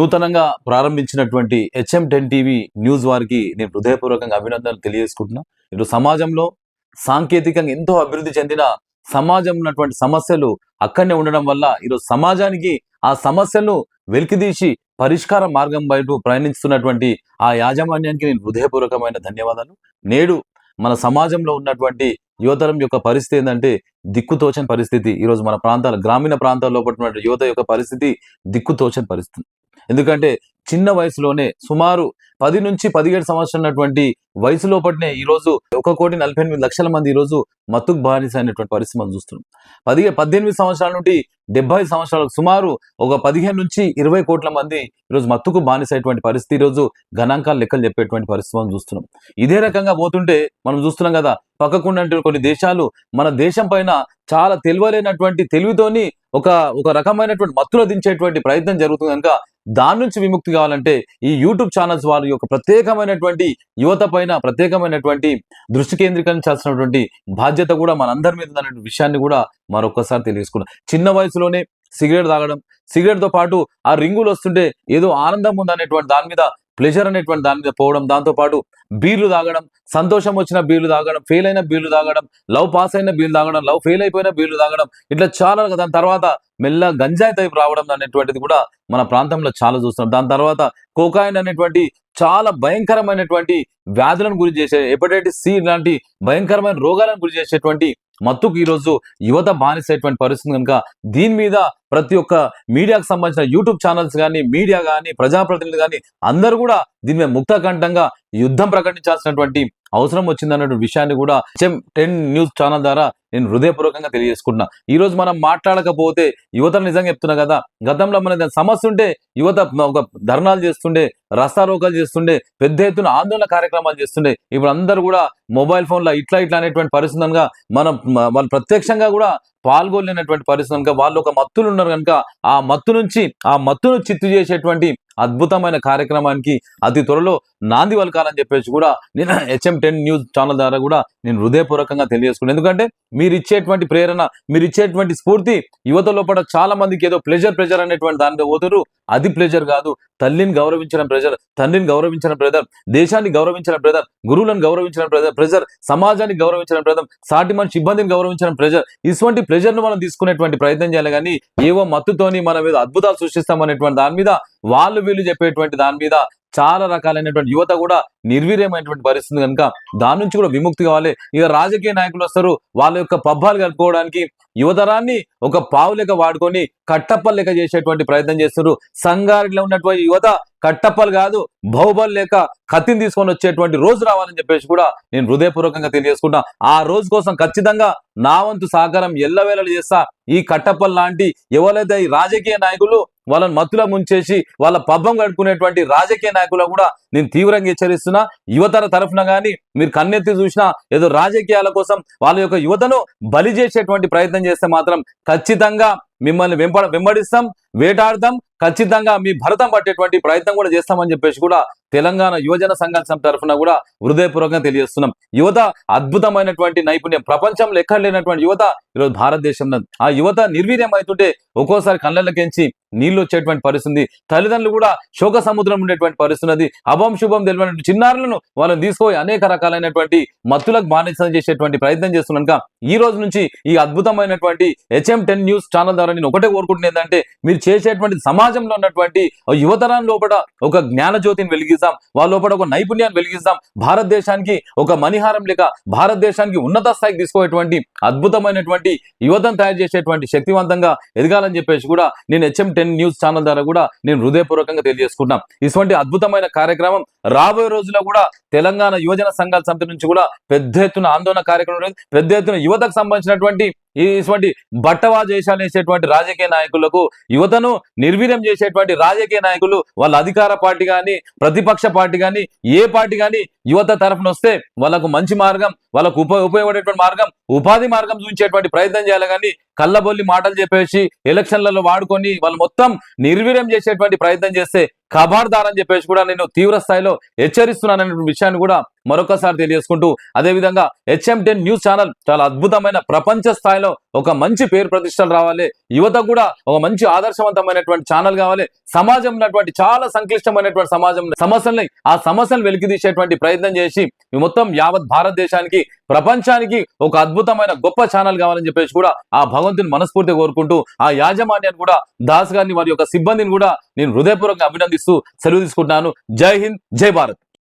నూతనంగా ప్రారంభించినటువంటి HM ten TV news వారికి నేను హృదయపూర్వకంగా అభినందనలు తెలియజేసుకుంటున్నా. ఇటు సమాజంలో సాంకేతికంగా ఎంతో అభివృద్ధి చెందిన సమాజం ఉన్నటువంటి సమస్యలు అక్కడనే ఉండడం వల్ల ఈరోజు సమాజానికి ఆ సమస్యను వెలికిదీసి పరిష్కార మార్గం బయట ప్రయాణిస్తున్నటువంటి ఆ యాజమాన్యానికి నేను హృదయపూర్వకమైన ధన్యవాదాలు. నేడు మన సమాజంలో ఉన్నటువంటి యువతరం యొక్క పరిస్థితి ఏంటంటే దిక్కుతోచని పరిస్థితి. ఈరోజు మన ప్రాంతాల గ్రామీణ ప్రాంతాల్లో పట్టినటువంటి యువత యొక్క పరిస్థితి దిక్కుతోచని పరిస్థితి. ఎందుకంటే చిన్న వయసులోనే సుమారు పది నుంచి పదిహేడు సంవత్సరం ఉన్నటువంటి వయసులో పట్టినే ఈరోజు ఒక కోటి నలభై ఎనిమిది లక్షల మంది ఈరోజు మత్తుకు బానిస అయినటువంటి పరిస్థితి మనం చూస్తున్నాం. పదిహే పద్దెనిమిది సంవత్సరాల నుండి డెబ్బై సంవత్సరాలకు సుమారు ఒక పదిహేను నుంచి ఇరవై కోట్ల మంది ఈరోజు మత్తుకు బానిస అయినటువంటి పరిస్థితి ఈరోజు గణాంకాలు లెక్కలు చెప్పేటువంటి పరిస్థితి మనం చూస్తున్నాం. ఇదే రకంగా పోతుంటే మనం చూస్తున్నాం కదా పక్కకుండా కొన్ని దేశాలు మన దేశం పైన చాలా తెలివలేనటువంటి తెలివితోని ఒక ఒక రకమైనటువంటి మత్తులో దించేటువంటి ప్రయత్నం జరుగుతుంది కనుక దాని నుంచి విముక్తి కావాలంటే ఈ యూట్యూబ్ ఛానల్స్ వారి యొక్క ప్రత్యేకమైనటువంటి యువత పైన ప్రత్యేకమైనటువంటి దృష్టి కేంద్రీకరించాల్సినటువంటి బాధ్యత కూడా మనందరి మీద ఉందనే విషయాన్ని కూడా మరొకసారి తెలియజేసుకున్నాం. చిన్న వయసులోనే సిగరెట్ తాగడం సిగరెట్తో పాటు ఆ రింగులు వస్తుంటే ఏదో ఆనందం ఉందనేటువంటి దాని మీద ప్లెజర్ అనేటువంటి దాని మీద పోవడం దాంతోపాటు బీర్లు తాగడం సంతోషం వచ్చిన బీర్లు తాగడం ఫెయిల్ అయిన బీర్లు తాగడం లవ్ పాస్ అయిన బీర్లు తాగడం లవ్ ఫెయిల్ అయిపోయిన బీర్లు తాగడం ఇట్లా చాలా దాని తర్వాత మెల్ల గంజాయి తైపు రావడం అనేటువంటిది కూడా మన ప్రాంతంలో చాలా చూస్తున్నాం. దాని తర్వాత కోకాయిన్ అనేటువంటి చాలా భయంకరమైనటువంటి వ్యాధులను గురి చేసే హెపటైటిస్ సి లాంటి భయంకరమైన రోగాలను గురి చేసేటువంటి మత్తుకు ఈరోజు యువత బానిసేటువంటి పరిస్థితి కనుక దీని మీద ప్రతి ఒక్క మీడియాకు సంబంధించిన యూట్యూబ్ ఛానల్స్ కానీ మీడియా కానీ ప్రజాప్రతినిధులు కానీ అందరూ కూడా దీని మీద ముక్తకంఠంగా యుద్ధం ప్రకటించాల్సినటువంటి అవసరం వచ్చిందన్నటువంటి విషయాన్ని కూడా టెన్ న్యూస్ ఛానల్ ద్వారా నేను హృదయపూర్వకంగా తెలియజేసుకుంటున్నా. ఈ రోజు మనం మాట్లాడకపోతే యువత నిజంగా చెప్తున్నా కదా గతంలో మన సమస్య ఉంటే యువత ఒక ధర్నాలు చేస్తుండే రస్తారోకాలు చేస్తుండే పెద్ద ఎత్తున ఆందోళన కార్యక్రమాలు చేస్తుండే. ఇప్పుడు అందరూ కూడా మొబైల్ ఫోన్లో ఇట్లా ఇట్లా అనేటువంటి పరిస్థితి కనుక మనం వాళ్ళు ప్రత్యక్షంగా కూడా పాల్గొనలేనటువంటి పరిస్థితి కనుక వాళ్ళు ఒక మత్తులు ఉన్నారు కనుక ఆ మత్తు నుంచి ఆ మత్తును చిత్తు చేసేటువంటి అద్భుతమైన కార్యక్రమానికి అతి త్వరలో నాంది వలకాలని చెప్పేసి కూడా నేను హెచ్ఎం టెన్ న్యూస్ ఛానల్ ద్వారా కూడా నేను హృదయపూర్వకంగా తెలియజేసుకున్నాను. ఎందుకంటే మీరు ఇచ్చేటువంటి ప్రేరణ మీరు ఇచ్చేటువంటి స్ఫూర్తి యువత లోపల చాలా మందికి ఏదో ప్లెజర్ ప్లెజర్ అనేటువంటి దాని మీద పోతారు. అది ప్లెజర్ కాదు. తల్లిని గౌరవించిన ప్రెజర్ తండ్రిని గౌరవించడం ప్రెజర్ దేశాన్ని గౌరవించడం ప్రెజర్ గురువులను గౌరవించడం ప్రెజర్ ప్రెజర్ సమాజాన్ని గౌరవించడం ప్రెజర్ సాటి మనిషి ఇబ్బందిని గౌరవించడం ప్రెజర్ ఇటువంటి ప్రెజర్ను మనం తీసుకునేటువంటి ప్రయత్నం చేయాలి కానీ ఏవో మత్తుతోని మన మీద అద్భుతాలు సృష్టిస్తామనేటువంటి దాని మీద వాళ్ళు వీళ్ళు చెప్పేటువంటి దాని మీద చాలా రకాలైనటువంటి యువత కూడా నిర్వీర్యమైనటువంటి పరిస్థితి కనుక దాని నుంచి కూడా విముక్తి కావాలి. ఇక రాజకీయ నాయకులు వస్తారు. వాళ్ళ యొక్క పబ్బాలు కలుపుకోవడానికి యువతరాన్ని ఒక పావు లెక్క వాడుకొని కట్టప్పలు లెక్క చేసేటువంటి ప్రయత్నం చేస్తున్నారు సంగారెడ్డిలో ఉన్నటువంటి యువత కట్టప్పలు కాదు బహుబలు లేక కత్తిని తీసుకొని వచ్చేటువంటి రోజు రావాలని చెప్పేసి కూడా నేను హృదయపూర్వకంగా తెలియజేసుకుంటా. ఆ రోజు కోసం ఖచ్చితంగా నా వంతు సహకారం ఎల్లవేళలు చేస్తా. ఈ కట్టప్పల్ లాంటి ఎవరైతే ఈ రాజకీయ నాయకులు వాళ్ళని మత్తులో ముంచేసి వాళ్ళ పబ్బం గడుపుకునేటువంటి రాజకీయ నాయకులు కూడా నేను తీవ్రంగా హెచ్చరిస్తున్నా. యువతర తరఫున కానీ మీరు కన్నెత్తి చూసినా ఏదో రాజకీయాల కోసం వాళ్ళ యొక్క యువతను బలి చేసేటువంటి ప్రయత్నం చేస్తే మాత్రం ఖచ్చితంగా మిమ్మల్ని వెంప వెంబడిస్తాం వేటాడతాం. ఖచ్చితంగా మీ భరతం పట్టేటువంటి ప్రయత్నం కూడా చేస్తామని చెప్పేసి కూడా తెలంగాణ యువజన సంఘం తరఫున కూడా హృదయపూర్వకంగా తెలియజేస్తున్నాం. యువత అద్భుతమైనటువంటి నైపుణ్యం ప్రపంచంలో ఎక్కడ లేనటువంటి యువత ఈరోజు భారతదేశంలో ఆ యువత నిర్వీర్యం అవుతుంటే ఒక్కోసారి కళ్ళకెంచి నీళ్ళు వచ్చేటువంటి పరిస్థితి తల్లిదండ్రులు కూడా శోక సముద్రం ఉండేటువంటి పరిస్థితి అభం శుభం తెలియనటువంటి చిన్నారులను వాళ్ళని తీసుకొని అనేక రకాలైనటువంటి మత్తులకు బానిసం చేసేటువంటి ప్రయత్నం చేస్తున్నాక ఈ రోజు నుంచి ఈ అద్భుతమైనటువంటి హెచ్ఎం టెన్ న్యూస్ ఛానల్ ద్వారా నేను ఒకటే కోరుకుంటున్నది ఏంటంటే మీరు చేసేటువంటి సమాజంలో ఉన్నటువంటి యువతరం లోపల ఒక జ్ఞాన జ్యోతిని వెలిగిస్తాం వాళ్ళ లోపల ఒక నైపుణ్యాన్ని వెలిగిస్తాం భారతదేశానికి ఒక మణిహారం లేక భారతదేశానికి ఉన్నత స్థాయికి తీసుకునేటువంటి అద్భుతమైనటువంటి యువతను తయారు చేసేటువంటి శక్తివంతంగా ఎదగాలని చెప్పేసి కూడా నేను హెచ్ఎం టెన్ న్యూస్ ఛానల్ ద్వారా కూడా నేను హృదయపూర్వకంగా తెలియజేసుకుంటున్నాం ఇటువంటి అద్భుతమైన కార్యక్రమం రాబోయే రోజుల్లో కూడా తెలంగాణ యువజన సంఘాల సమితి నుంచి కూడా పెద్ద ఎత్తున ఆందోళన కార్యక్రమం పెద్ద ఎత్తున యువతకు సంబంధించినటువంటి ఇటువంటి బట్టవా దేశాలు వేసేటువంటి రాజకీయ నాయకులకు యువతను నిర్వీర్యం చేసేటువంటి రాజకీయ నాయకులు వాళ్ళ అధికార పార్టీ కానీ ప్రతిపక్ష పార్టీ కానీ ఏ పార్టీ కానీ యువత తరఫున వస్తే వాళ్ళకు మంచి మార్గం వాళ్ళకు ఉప ఉపయోగపడేటువంటి మార్గం ఉపాధి మార్గం చూపించేటువంటి ప్రయత్నం చేయాలి కానీ కళ్ళబొల్లి మాటలు చెప్పేసి ఎలక్షన్లలో వాడుకొని వాళ్ళు మొత్తం నిర్వీర్యం చేసేటువంటి ప్రయత్నం చేస్తే ఖబర్దార్ అని చెప్పేసి కూడా నేను తీవ్ర స్థాయిలో హెచ్చరిస్తున్నాననే విషయాన్ని కూడా మరొకసారి తెలియజేసుకుంటూ అదేవిధంగా హెచ్ఎం టెన్ న్యూస్ ఛానల్ చాలా అద్భుతమైన ప్రపంచ స్థాయిలో ఒక మంచి పేరు ప్రతిష్టలు రావాలి. యువత కూడా ఒక మంచి ఆదర్శవంతమైనటువంటి ఛానల్ కావాలి. సమాజం ఉన్నటువంటి చాలా సంక్లిష్టమైనటువంటి సమాజం సమస్యల్ని ఆ సమస్యలు వెలికి తీసేటువంటి ప్రయత్నం చేసి మొత్తం యావత్ భారతదేశానికి ప్రపంచానికి ఒక అద్భుతమైన గొప్ప ఛానల్ కావాలని చెప్పేసి కూడా ఆ భగవంతుని మనస్ఫూర్తిగా కోరుకుంటూ ఆ యాజమాన్యాన్ని కూడా దాస్ గారిని వారి యొక్క సిబ్బందిని కూడా నేను హృదయపూర్వకంగా అభినందిస్తూ సెలవు తీసుకుంటున్నాను. జై హింద్ జై భారత్.